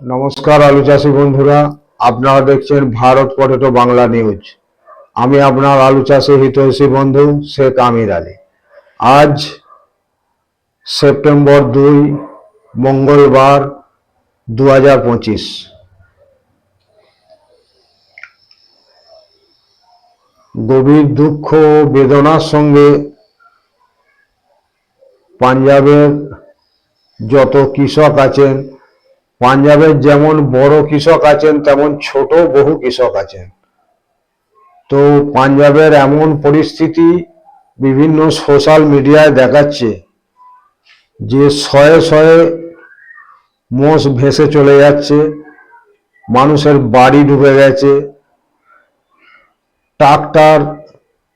নমস্কার আলু চাষি বন্ধুরা, আপনারা দেখছেন ভারত পটেটো বাংলা নিউজ। আমি আপনার আলু চাষি হিতৈষী বন্ধু শেখ আমির আলী। আজ সেপ্টেম্বর দুই, মঙ্গলবার দু পঁচিশ। গভীর দুঃখ বেদনার সঙ্গে পাঞ্জাবের যত কৃষক আছেন পাঞ্জাবের যেমন বড় কৃষক আছেন, তেমন ছোট বহু কৃষক আছেন। তো পাঞ্জাবের এমন পরিস্থিতি বিভিন্ন সোশ্যাল মিডিয়ায় দেখাচ্ছে যে শয়ে শয়ে মোষ ভেসে চলে যাচ্ছে, মানুষের বাড়ি ডুবে গেছে, ট্রাক্টর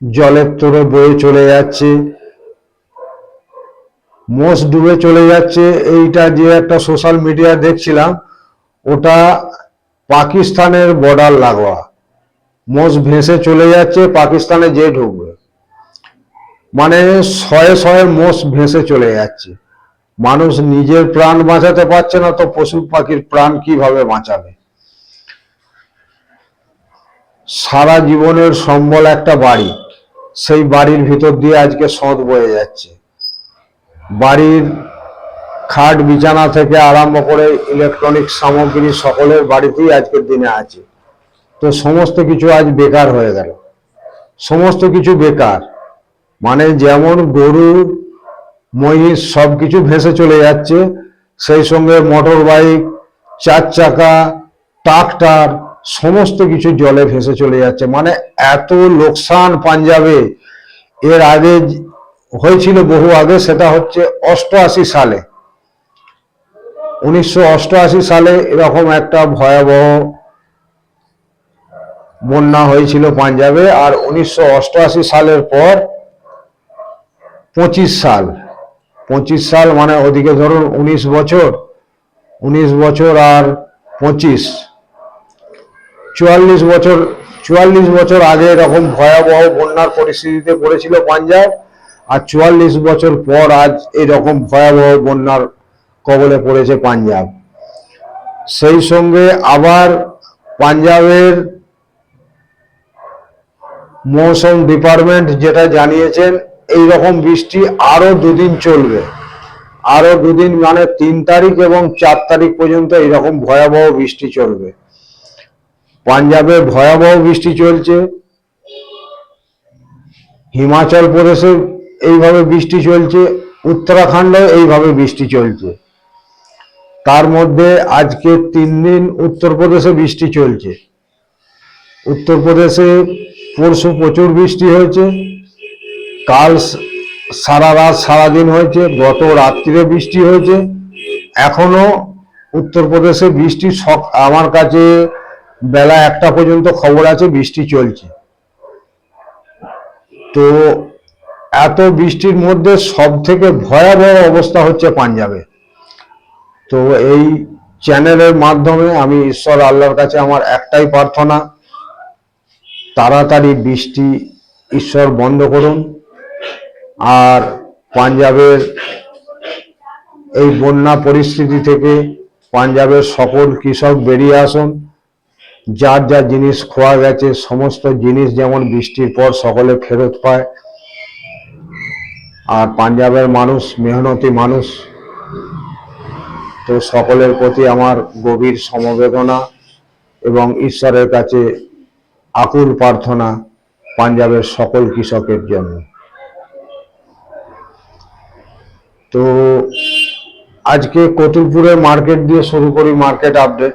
জলের তোরে বয়ে চলে যাচ্ছে মোষ ডুবে চলে যাচ্ছে, এইটা যে একটা সোশ্যাল মিডিয়া দেখছিলাম, ওটা পাকিস্তানের বর্ডার লাগোয়া। মোষ ভেসে চলে যাচ্ছে, পাকিস্তানে যে ঢুকবে। মানে শয়ে শয়ে মোষ ভেসে চলে যাচ্ছে। মানুষ নিজের প্রাণ বাঁচাতে পারছে না, তো পশু পাখির প্রাণ কীভাবে বাঁচাবে? সারা জীবনের সম্বল একটা বাড়ি, সেই বাড়ির ভিতর দিয়ে আজকে সঁত বয়ে যাচ্ছে। বাড়ির খাট বিছানা থেকে আরম্ভ করে ইলেকট্রনিক সামগ্রী সকলের বাড়িতেই আজকের দিনে আছে। তো সমস্ত কিছু আজ বেকার হয়ে গেল। সমস্ত কিছু বেকার। মানে যেমন গরু, মহিষ সব কিছু ভেসে চলে যাচ্ছে, সেই সঙ্গে মোটর বাইক চার চাকা ট্রাক্টার সমস্ত কিছু জলে ভেসে চলে যাচ্ছে। মানে এত লোকসান পাঞ্জাবে। এর আগে হয়েছিল বহু আগে, সেটা হচ্ছে অষ্টআশি সালে। উনিশশো অষ্টআশি সালে এরকম একটা ভয়াবহ বন্যা হয়েছিল পাঞ্জাবে, আর উনিশশো অষ্টআশি সালের পর পঁচিশ সাল। পঁচিশ সাল মানে ওদিকে ধরুন উনিশ বছর উনিশ বছর আর পঁচিশ। চুয়াল্লিশ বছর চুয়াল্লিশ বছর আগে এরকম ভয়াবহ বন্যার পরিস্থিতিতে পড়েছিল পাঞ্জাব। আর চুয়াল্লিশ বছর পর আজ এরকম ভয়াবহ বন্যার কবলে পড়েছে পাঞ্জাব। সেই সঙ্গে আবার পাঞ্জাবের মৌসুম ডিপার্টমেন্ট যেটা জানিয়েছেন এই রকম বৃষ্টি আরও দুদিন চলবে। আরও দুদিন মানে তিন তারিখ এবং চার তারিখ পর্যন্ত এইরকম ভয়াবহ বৃষ্টি চলবে। পাঞ্জাবে ভয়াবহ বৃষ্টি চলছে। হিমাচল প্রদেশে এইভাবে বৃষ্টি চলছে উত্তরাখণ্ডে এইভাবে বৃষ্টি চলছে। তার মধ্যে আজকে তিন দিন উত্তরপ্রদেশে বৃষ্টি চলছে। উত্তরপ্রদেশে পরশু প্রচুর বৃষ্টি হয়েছে। কাল সারা রাত সারাদিন হয়েছে, গত রাত্রিরে বৃষ্টি হয়েছে। এখনও উত্তরপ্রদেশে বৃষ্টি সক, আমার কাছে বেলা একটা পর্যন্ত খবর আছে, বৃষ্টি চলছে। তো এত বৃষ্টির মধ্যে সব থেকে ভয়াবহ অবস্থা হচ্ছে পাঞ্জাবে। তো এই চ্যানেলের মাধ্যমে আমি ঈশ্বর আল্লাহর কাছে আমার একটাই প্রার্থনা, তাড়াতাড়ি বৃষ্টি ঈশ্বর বন্ধ করুন। আর পাঞ্জাবের এই বন্যা পরিস্থিতি থেকে পাঞ্জাবের সকল কৃষক বেরিয়ে আসুন। যার যা জিনিস খোয়া গেছে, সমস্ত জিনিস যেমন বৃষ্টির পর সকলে ফেরত পায়। আর পাঞ্জাবের মানুষ, মেহনতি মানুষ, তো সকলের প্রতি আমার গভীর সমবেদনা এবং ঈশ্বরের কাছে আকুল প্রার্থনা পাঞ্জাবের সকল কৃষকের জন্য। তো আজকে কতুলপুরের মার্কেট দিয়ে শুরু করি মার্কেট আপডেট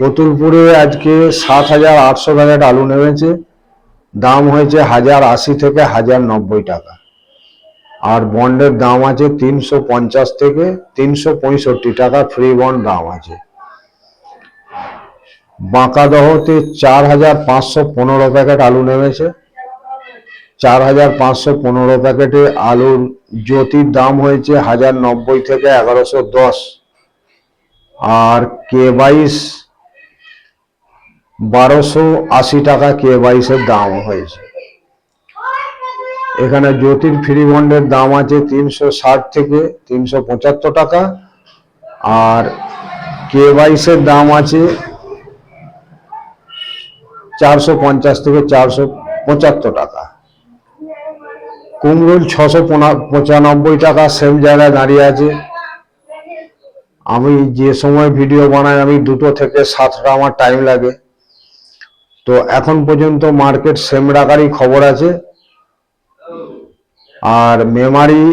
কতুলপুরে আজকে সাত হাজার আটশো প্যাকেট আলু নেমেছে। দাম হয়েছে হাজার আশি থেকে হাজার নব্বই টাকা। আর বন্ডের দাম আছে তিনশো পঞ্চাশ থেকে তিনশো পঁয়ষট্টি টাকা ফ্রি বন্ড দাম আছে। বাঁকাদহতে চার হাজার পাঁচশো পনেরো প্যাকেট আলু নেমেছে। চার হাজার পাঁচশো পনেরো প্যাকেটে আলুর জ্যোতির দাম হয়েছে হাজার নব্বই থেকে এগারোশো দশ। আর কে বাইশ বারোশো আশি টাকা কে বাইশের দাম হয়েছে। এখানে জ্যোতির ফ্রি বন্ডের দাম আছে তিনশো ষাট থেকে তিনশো পঁচাত্তর টাকা। আর কে বাইশের দাম আছে চারশো পঞ্চাশ থেকে চারশো পঁচাত্তর টাকা। কুমরুল ছশো পঁচানব্বই টাকা সেম জায়গায় দাঁড়িয়ে আছে। আমি যে সময় ভিডিও বানাই, আমি দুটো থেকে সাতটা আমার টাইম লাগে। তো এখন পর্যন্ত মার্কেট সেম রাখারই খবর আছে। আর মেমারি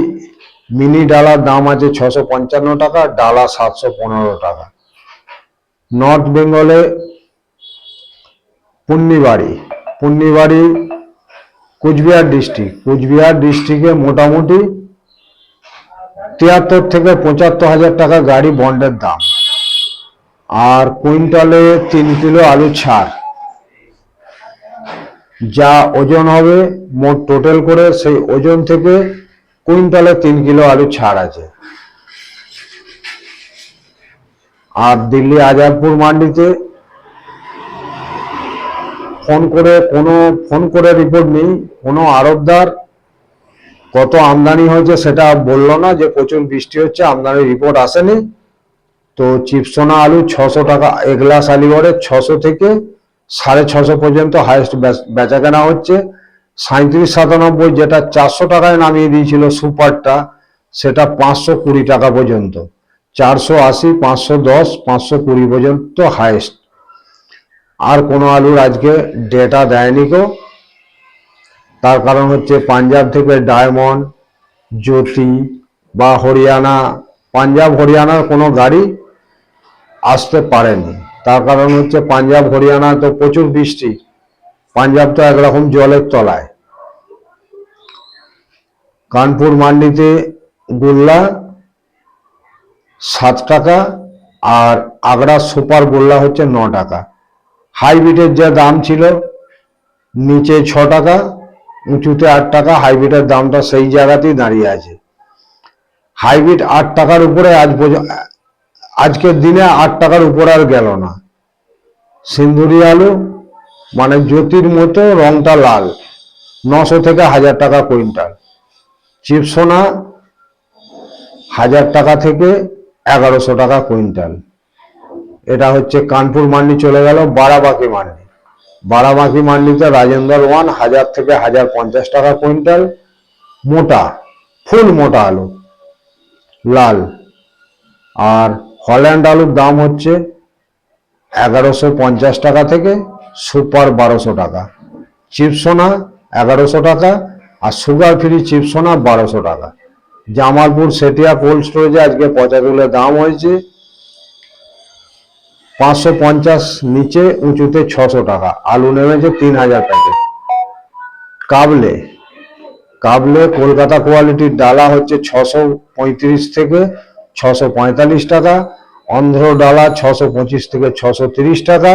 মিনি ডালার দাম আছে ছশো পঞ্চান্ন টাকা, ডালা সাতশো পনেরো টাকা। নর্থ বেঙ্গলে পুন্নিবাড়ি পুন্নিবাড়ি কুচবিহার ডিস্ট্রিক্ট। কুচবিহার ডিস্ট্রিক্টে মোটামুটি তিয়াত্তর থেকে পঁচাত্তর হাজার টাকা গাড়ি বন্ডের দাম। আর কুইন্টালে তিন কিলো আলু ছাড়। যা ওজন হবে মোট টোটাল করে সেই ওজন থেকে কুইন্টালে তিন কিলো আলু ছাড় আছে। আর দিল্লি আজাদপুর মান্ডিতে ফোন করে কোনো, ফোন করে রিপোর্ট নেই। কোনো আড়তদার কত আমদানি হয়েছে সেটা বলল না যে প্রচুর বৃষ্টি হচ্ছে, আমদানির রিপোর্ট আসেনি। তো চিপসোনা আলু ছশো টাকা, এগলাস আলিগড়ে ছশো থেকে সাড়ে ছশো পর্যন্ত হাইয়েস্ট বেচা কেনা হচ্ছে। সাঁত্রিশ সাতানব্বই যেটা চারশো টাকায় নামিয়ে দিয়েছিল সুপারটা, সেটা পাঁচশো কুড়ি টাকা পর্যন্ত। চারশো আশি, পাঁচশো দশ, পাঁচশো কুড়ি পর্যন্ত হাইয়েস্ট আর কোনো আলুর আজকে ডেটা দেয়নি কো তার কারণ হচ্ছে পাঞ্জাব থেকে ডায়মন্ড, জ্যোতি বা হরিয়ানা, পাঞ্জাব, হরিয়ানার কোনো গাড়ি আসতে পারেনি। তার কারণ হচ্ছে পাঞ্জাব, হরিয়ানা তো প্রচুর বৃষ্টি। পাঞ্জাব তো একরকম জলের তলায়। কানপুর মান্ডিতে গোল্লা সাত টাকা আর আগড়া সুপার গোল্লা হচ্ছে ন টাকা হাইব্রিডের যা দাম ছিল, নিচে ছ টাকা উঁচুতে আট টাকা হাইব্রিডের দামটা সেই জায়গাতেই দাঁড়িয়ে আছে। হাইব্রিড আট টাকার উপরে আজ আজকের দিনে আট টাকার উপর আর গেল না। সিন্দুরি আলু মানে জ্যোতির মতো রংটা লাল, নশো থেকে হাজার টাকা কুইন্টাল। চিপসোনা হাজার টাকা থেকে এগারোশো টাকা কুইন্টাল। এটা হচ্ছে কানপুর মান্ডি চলে গেল, বারাবাকি মান্ডি। বারাবাকি মান্ডিতে রাজেন্দ্র ওয়ান, হাজার থেকে হাজার পঞ্চাশ টাকা কুইন্টাল। মোটা, ফুল মোটা আলু, লাল। আর হল্যান্ড আলুর দাম হচ্ছে এগারোশো পঞ্চাশ টাকা থেকে সুপার বারোশো টাকা। চিপসোনা এগারোশো টাকা আর সুগার ফ্রি চিপসোনা বারোশো টাকা। জামালপুর, সেটিয়া, কোল্ড স্টোরেজে আজকে পচা তুলের দাম হয়েছে পাঁচশো পঞ্চাশ, নিচে উঁচুতে ছশো টাকা, আলু নেমেছে তিন হাজার প্যাকেট। কাবলে কাবলে কলকাতা কোয়ালিটির ডালা হচ্ছে ছশো পঁয়ত্রিশ থেকে ছশো পঁয়তাল্লিশ টাকা অন্ধ্র ডালা ছশো পঁচিশ থেকে ছশো তিরিশ টাকা।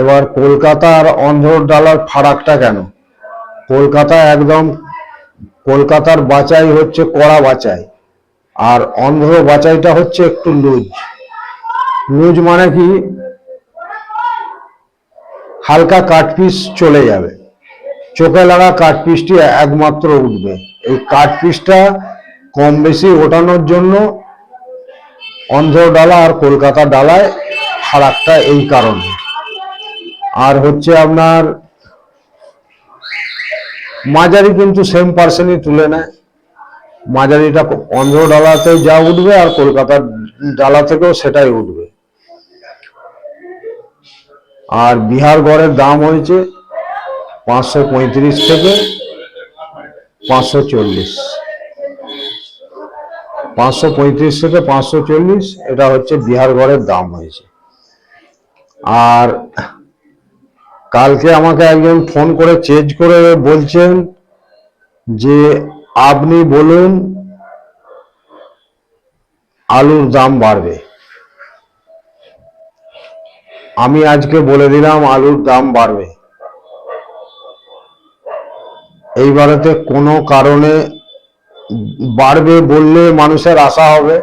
এবার কলকাতা আর অন্ধ্র ডালার ফারাকটা কেন? কলকাতা একদম, কলকাতার বাচাই হচ্ছে কড়া বাচাই, আর অন্ধ্র বাচাইটা হচ্ছে একটু লুজ। লুজ মানে কি? হালকা কাট পিস চলে যাবে, চোখে লাগা কাট পিসটি একমাত্র উঠবে। এই কাট পিসটা কম বেশি ওঠানোর জন্য অন্ধ্র ডালা আর কলকাতা ডালায় ফারাকটা এই কারণে। আর হচ্ছে আপনার মাঝারি কিন্তু সেম পার্সেন্টই তুলে নেয়। মাঝারিটা অন্ধ্র ডালাতে যা উঠবে আর কলকাতার ডালা থেকেও সেটাই উঠবে। আর বিহার গড়ের দাম হয়েছে পাঁচশো পঁয়ত্রিশ থেকে পাঁচশো চল্লিশ। পাঁচশো পঁয়ত্রিশ থেকে পাঁচশো চল্লিশ, এটা হচ্ছে বিহার গড়ের দাম হয়েছে। আর কালকে আমাকে একজন ফোন করে চেঞ্জ করে বলছেন যে, আপনি বলুন আলুর দাম বাড়বে। আমি আজকে বলে দিলাম আলুর দাম বাড়বে। এইবারেতে কোনো কারণে বাড়বে বললে মানুষের আশা হবে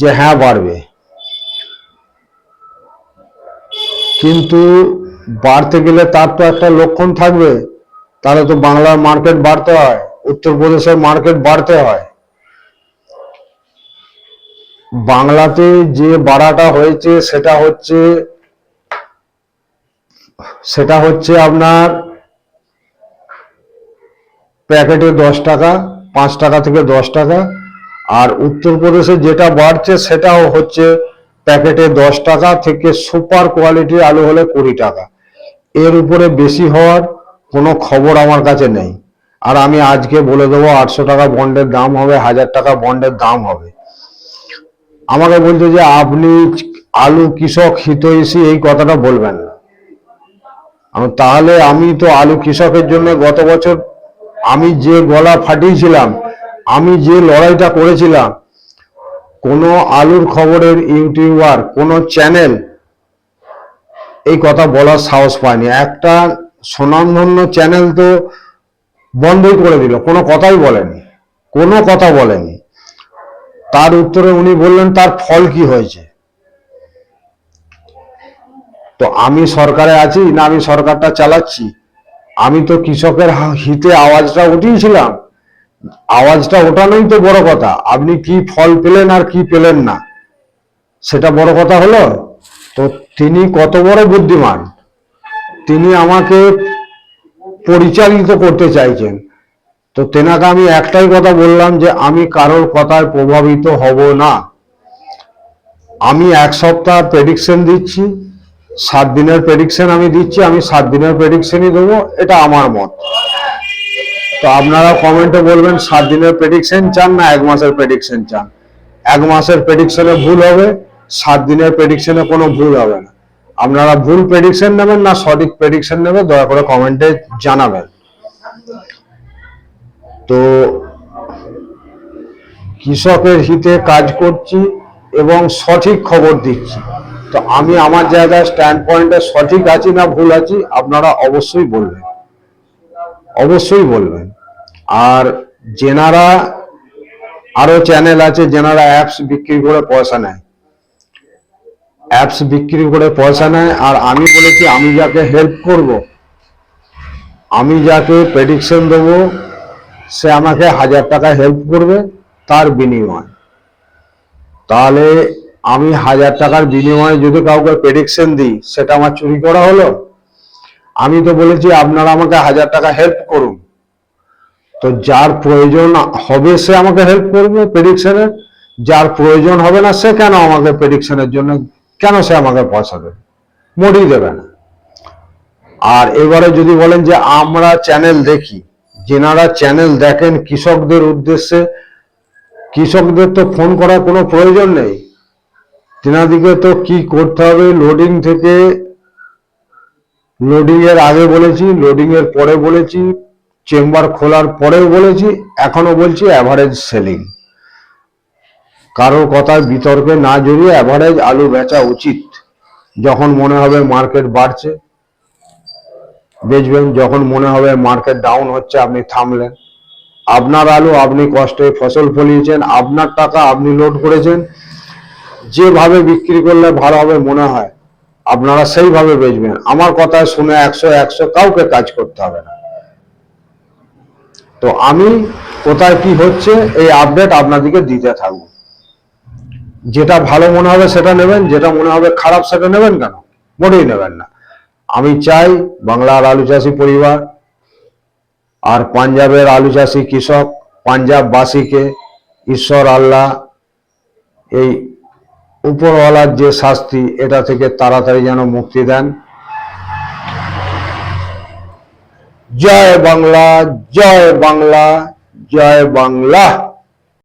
যে হ্যাঁ বাড়বে। কিন্তু বাড়তে গেলে তার তো একটা লক্ষণ থাকবে, তাহলে তো বাংলার মার্কেট বাড়তে হয়, উত্তরপ্রদেশের মার্কেট বাড়তে হয়। বাংলাতে যে বাড়াটা হয়েছে, সেটা হচ্ছে সেটা হচ্ছে আপনার প্যাকেটে দশ টাকা পাঁচ টাকা থেকে দশ টাকা। আর উত্তরপ্রদেশে যেটা বাড়ছে, সেটাও হচ্ছে প্যাকেটে দশ টাকা থেকে সুপার কোয়ালিটির আলু হলে কুড়ি টাকা। এর উপরে বেশি হওয়ার কোনো খবর আমার কাছে নেই। আর আমি আজকে বলে দেবো, আটশো টাকা বন্ডের দাম হবে, হাজার টাকা বন্ডের দাম হবে। আমাকে বলছে যে, আপনি আলু কৃষক হিতৈষী, এই কথাটা বলবেন না। তাহলে আমি তো আলু কৃষকের জন্য গত বছর আমি যে গলা ফাটিয়েছিলাম, আমি যে লড়াইটা করেছিলাম, কোনো আলুর খবরের ইউটিউবার, কোনো চ্যানেল এই কথা বলার সাহস পায়নি। একটা স্বনামধন্য চ্যানেল তো বন্ধই করে দিল, কোনো কথাই বলেনি, কোনো কথা বলেনি। তার উত্তরে উনি বললেন, তার ফল কি হয়েছে? তো আমি সরকারে আছি, না আমি সরকারটা চালাচ্ছি? আমি তো কৃষকের হিতে আওয়াজটা উঠিয়েছিলাম। আওয়াজটা ওঠানোই তো বড় কথা। আপনি কি ফল পেলেন আর কি পেলেন না? সেটা বড় কথা হলো, তো তিনি কত বড় বুদ্ধিমান। তিনি আমাকে পরিচালিত করতে চাইছেন। তো তেনাকে আমি একটাই কথা বললাম যে, আমি কারোর কথায় প্রভাবিত হব না। আমি এক সপ্তাহ প্রেডিকশন দিচ্ছি। সাত দিনের প্রেডিকশন আমি দিচ্ছি, আমি সাত দিনের প্রেডিকশনই দেবো, এটা আমার মত। তো আপনারা কমেন্টে বলবেন, সাত দিনের প্রেডিকশন চান না এক মাসের প্রেডিকশন চান? এক মাসের প্রেডিকশনে ভুল হবে, সাত দিনের প্রেডিকশনে কোনো ভুল হবে না। আপনারা ভুল প্রেডিকশন নেবেন না, সঠিক প্রেডিকশন নেবেন, দয়া করে কমেন্টে জানাবেন। তো কৃষকের হিতে কাজ করছি এবং সঠিক খবর দিচ্ছি। তো আমি আমার জায়গায় স্ট্যান্ড পয়েন্টে সঠিক আছি না ভুল আছি, আপনারা অবশ্যই বলবেন। অবশ্যই বলবেন। আর যেনারা আরও চ্যানেল আছে, যেনারা অ্যাপস বিক্রি করে পয়সা নেয়। অ্যাপস বিক্রি করে পয়সা নেয়, আর আমি বলেছি, আমি যাকে হেল্প করব, আমি যাকে প্রেডিকশন দেবো, সে আমাকে হাজার টাকা হেল্প করবে, তার বিনিময়। তাহলে আমি হাজার টাকার বিনিময়ে যদি কাউকে প্রেডিকশন দিই, সেটা আমার চুরি করা হলো? আমি তো বলেছি, আপনারা আমাকে হাজার টাকা হেল্প করুন। তো যার প্রয়োজন হবে সে আমাকে হেল্প করবে প্রেডিকশনের যার প্রয়োজন হবে না, সে কেন আমাকে প্রেডিকশনের জন্য, কেন সে আমাকে পয়সা দেবে? দেবে না। আর এবারে যদি বলেন যে, আমরা চ্যানেল দেখি, যেনারা চ্যানেল দেখেন কৃষকদের উদ্দেশ্যে, কৃষকদের তো ফোন করার কোনো প্রয়োজন নেই। তেনাদিকে তো কি করতে হবে? লোডিং থেকে লোডিং এর আগে বলেছি লোডিং এর পরে বলেছি চেম্বার খোলার পরেও বলেছি এখনও বলছি অ্যাভারেজ সেলিং কারোর কথায় বিতর্কে না জড়িয়ে অ্যাভারেজ আলু বেচা উচিত। যখন মনে হবে মার্কেট বাড়ছে, বেচবেন। যখন মনে হবে মার্কেট ডাউন হচ্ছে, আপনি থামলেন। আপনার আলু আপনি কষ্টে ফসল ফলিয়েছেন, আপনার টাকা আপনি লোড করেছেন যেভাবে বিক্রি করলে ভালো হবে মনে হয়, আপনারা সেইভাবে বেচবেন। আমার কথা শুনে একশো একশো কাউকে কাজ করতে হবে না। তো আমি কোথায় কি হচ্ছে, এই আপডেট আপনাদেরকে দিতে থাকব। যেটা ভালো মনে হবে সেটা নেবেন, যেটা মনে হবে খারাপ সেটা নেবেন কেন? মোটেই নেবেন না। আমি চাই বাংলার আলু চাষি পরিবার আর পাঞ্জাবের আলু চাষি কৃষক, পাঞ্জাববাসীকে ঈশ্বর আল্লাহ এই উপরওয়ালার যে শাস্তি, এটা থেকে তাড়াতাড়ি যেন মুক্তি দেন। জয় বাংলা জয় বাংলা জয় বাংলা।